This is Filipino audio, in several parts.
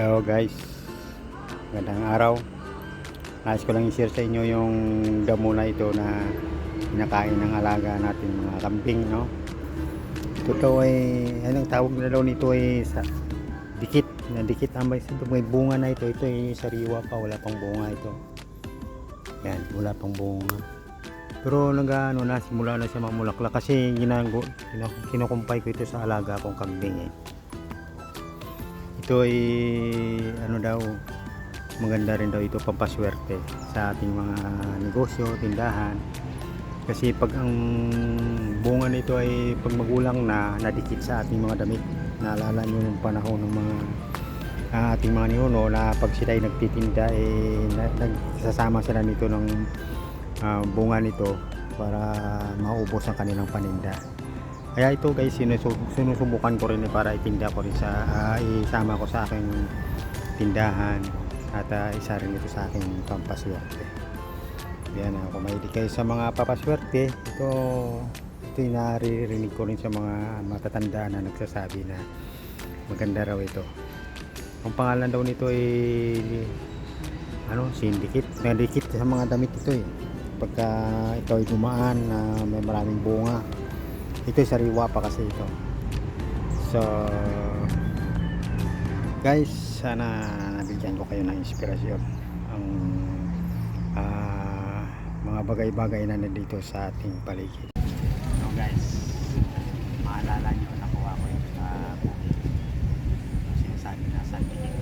Hello guys, magandang araw. Nais ko lang i-share sa inyo yung damo na ito na kinakain ng alaga natin mga kambing, no? Ito daw ay, anong tawag na daw nito ay sa dikit, na dikit may, ito, may bunga na ito. Ito ay sariwa pa, wala pang bunga ito. Yan, wala pang bunga. Pero nag-ano na, simula na siya mamulaklak kasi ginago, kinukumpay ko ito sa alaga kong kambing eh ito ay ano daw maganda rin daw ito pampaswerte sa ating mga negosyo, tindahan. Kasi pag ang bunga nito ay pag magulang na nadikit sa ating mga damit naalala nyo yung panahon ng mga ang ating mga ninuno na pag sila ay nagtitinda eh na- nagsasama sila nito ng ah, bunga nito para maubos ang kanilang paninda kaya ito guys, sinusu- sinusubukan ko rin eh para itinda ko rin sa, ah, isama ko sa aking tindahan at ah, isa rin ito sa aking pampaswerte. Yan, uh, kung mahilig kayo sa mga papaswerte, ito, ito yung naririnig ko rin sa mga matatanda na nagsasabi na maganda raw ito. Ang pangalan daw nito ay ano, sindikit. Nadikit sa mga damit ito eh. Pagka ito ay dumaan na may maraming bunga, ito sariwa pa kasi ito. So guys sana nabigyan ko kayo ng inspirasyon. Ang ah, mga bagay-bagay na nandito sa ating paligid. So guys maalala nyo nakuha ko yung sa bukid yung sinasabi na sa bukid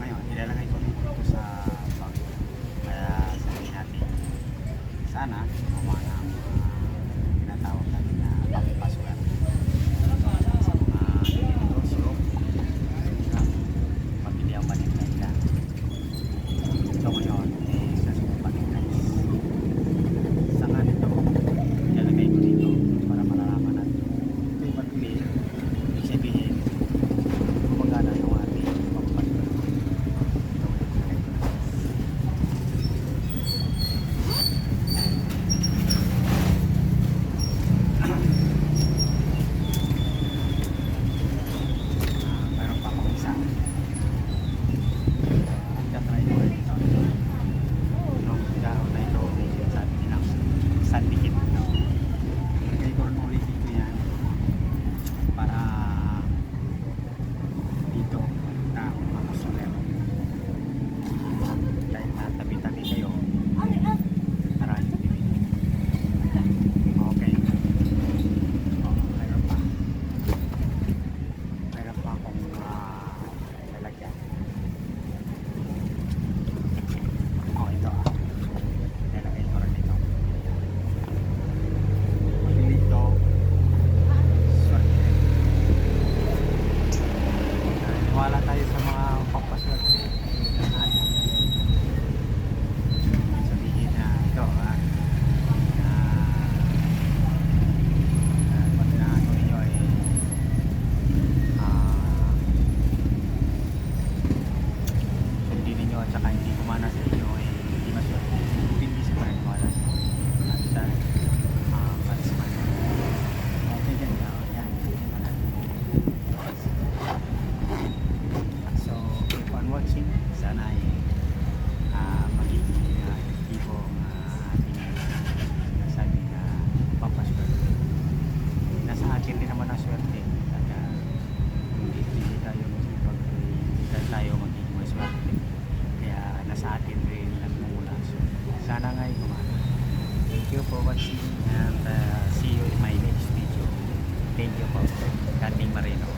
ngayon ilalagay ko rin ito sa bag. Kaya sabihin natin sana gumawa na ang mga tinatawag natin na pampaswerte sa mga negosyo pamilya ang paninday ka so ngayon eh sasubukan ko guys sa nga nito ilalagay ko dito para malalaman natin ito yung madumi ibig sabihin gumagana yung ating pampaswerte ito ilalagay ko na Ah, meron pa akong isa. Ang tatry ko rin ito. Yung dahon na ito, medyo sabi nilang sandikit. No? Lagay ko rin ulit dito yan para dito na makasoler. Dahil na tabi-tabi kayo, maraming bibili. Okay. Oh, meron pa meron pa akong uh, lalagyan. Oh, ito ah. Lalagay ko rin ito. Pili ito. Swerte. Wala tayo sa atin rin nagmumula. So, sana nga yung gumana. Thank you for watching and uh, see you in my next video. Thank you po. Kating Marino.